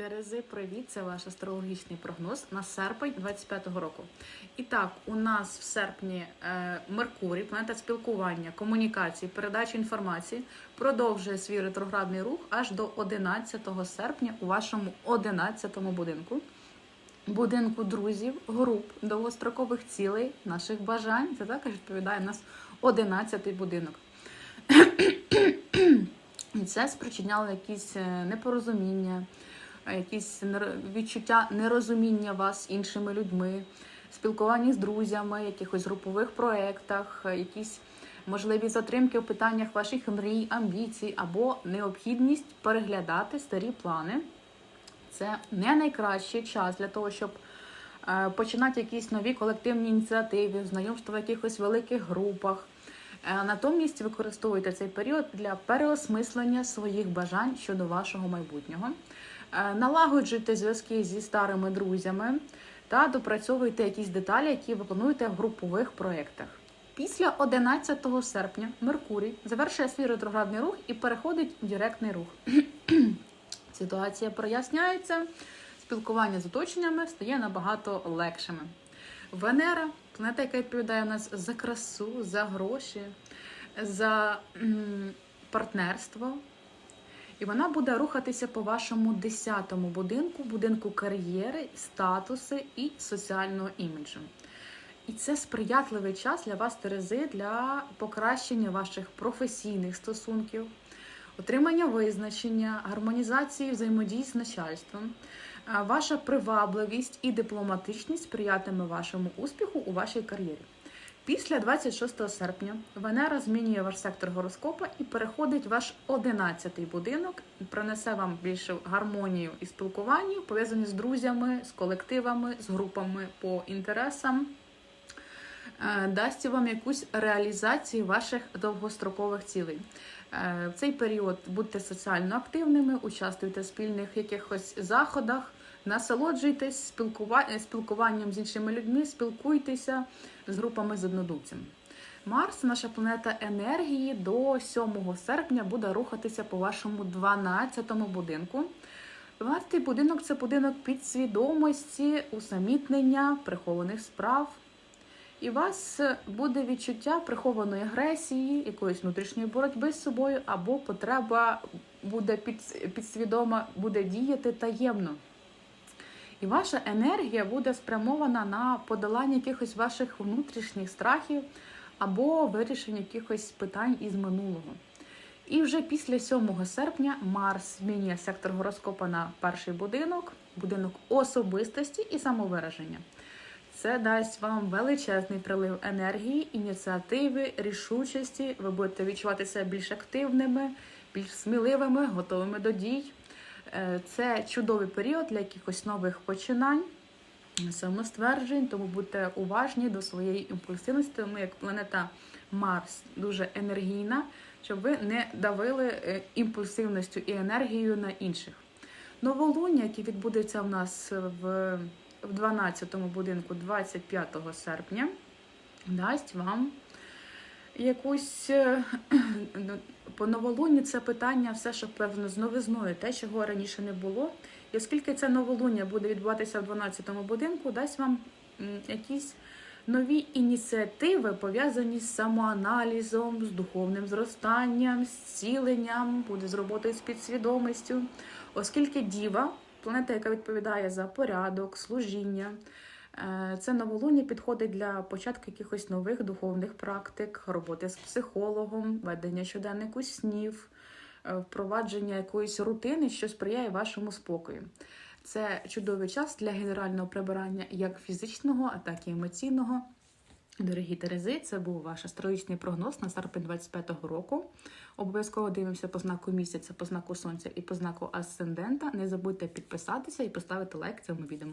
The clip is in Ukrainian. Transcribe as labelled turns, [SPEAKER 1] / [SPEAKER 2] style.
[SPEAKER 1] Терези, привіт! Це ваш астрологічний прогноз на серпень 25-го року. І так, у нас в серпні е, Меркурій, планета спілкування, комунікації, передачі інформації, продовжує свій ретроградний рух аж до 11 серпня у вашому 11-му будинку. Будинку друзів, груп, довгострокових цілей, наших бажань. Це також відповідає у нас 11-й будинок. І це спричиняло якісь е, непорозуміння, якісь відчуття нерозуміння вас іншими людьми, спілкування з друзями, якихось групових проєктах, е, якісь можливі затримки у питаннях ваших мрій, амбіцій або необхідність переглядати старі плани. Це не найкращий час для того, щоб е, починати якісь нові колективні ініціативи, знайомства в якихось великих групах. Е, Натомість використовуйте цей період для переосмислення своїх бажань щодо вашого майбутнього. Е, Налагоджуйте зв'язки зі старими друзями та допрацьовуйте якісь деталі, які ви плануєте в групових проєктах. Після 11 серпня Меркурій завершує свій ретроградний рух і переходить в директний рух. Ситуація проясняється, спілкування з оточеннями стає набагато легшими. Венера, планета, яка відповідає у нас за красу, за гроші, за партнерство. І вона буде рухатися по вашому 10-му будинку, будинку кар'єри, статуси і соціального іміджу. І це сприятливий час для вас, Терези, для покращення ваших професійних стосунків, отримання визначення, гармонізації взаємодії з начальством. Ваша привабливість і дипломатичність сприятиме вашому успіху у вашій кар'єрі. Після 26 серпня Венера змінює ваш сектор гороскопа і переходить ваш 11-й будинок, принесе вам більше гармонію і спілкування, пов'язані з друзями, з колективами, з групами по інтересам. Е, Дасть вам якусь реалізацію ваших довгострокових цілей. Е, В цей період будьте соціально активними, участвуйте в спільних якихось заходах, насолоджуйтесь спілкува- спілкуванням з іншими людьми, спілкуйтеся з групами з однодумцями. Марс, наша планета енергії, до 7 серпня буде рухатися по вашому 12-му будинку. 12-й будинок це будинок підсвідомості, усамітнення, прихованих справ. І у вас буде відчуття прихованої агресії, якоїсь внутрішньої боротьби з собою, або потреба буде підсвідома буде діяти таємно. І ваша енергія буде спрямована на подолання якихось ваших внутрішніх страхів або вирішення якихось питань із минулого. І вже після 7 серпня Марс змінює сектор гороскопа на перший будинок, будинок особистості і самовираження. Це дасть вам величезний прилив енергії, ініціативи, рішучості. Ви будете відчувати себе більш активними, більш сміливими, готовими до дій. Е, Це чудовий період для якихось нових починань, самостверджень, тому будьте уважні до своєї імпульсивності, тому як планета Марс дуже енергійна, щоб ви не давили е, імпульсивністю і енергією на інших. Новолуння, яке відбудеться в нас в, в 12-му будинку 25 серпня, дасть вам якусь е, ну, по новолунні це питання, все, що певно з новизною, те, чого раніше не було. І оскільки це новолуння буде відбуватися в 12-му будинку, дасть вам якісь нові ініціативи, пов'язані з самоаналізом, з духовним зростанням, з ціленням, буде з роботою з підсвідомістю. Оскільки діва, планета, яка відповідає за порядок, служіння, це новолуння підходить для початку якихось нових духовних практик, роботи з психологом, ведення щоденнику снів, е, впровадження якоїсь рутини, що сприяє вашому спокою. Це чудовий час для генерального прибирання як фізичного, так і емоційного. Дорогі Терези, це був ваш астрологічний прогноз на серпень 25-го року. Обов'язково дивимося по знаку місяця, по знаку сонця і по знаку асцендента. Не забудьте підписатися і поставити лайк цьому відео.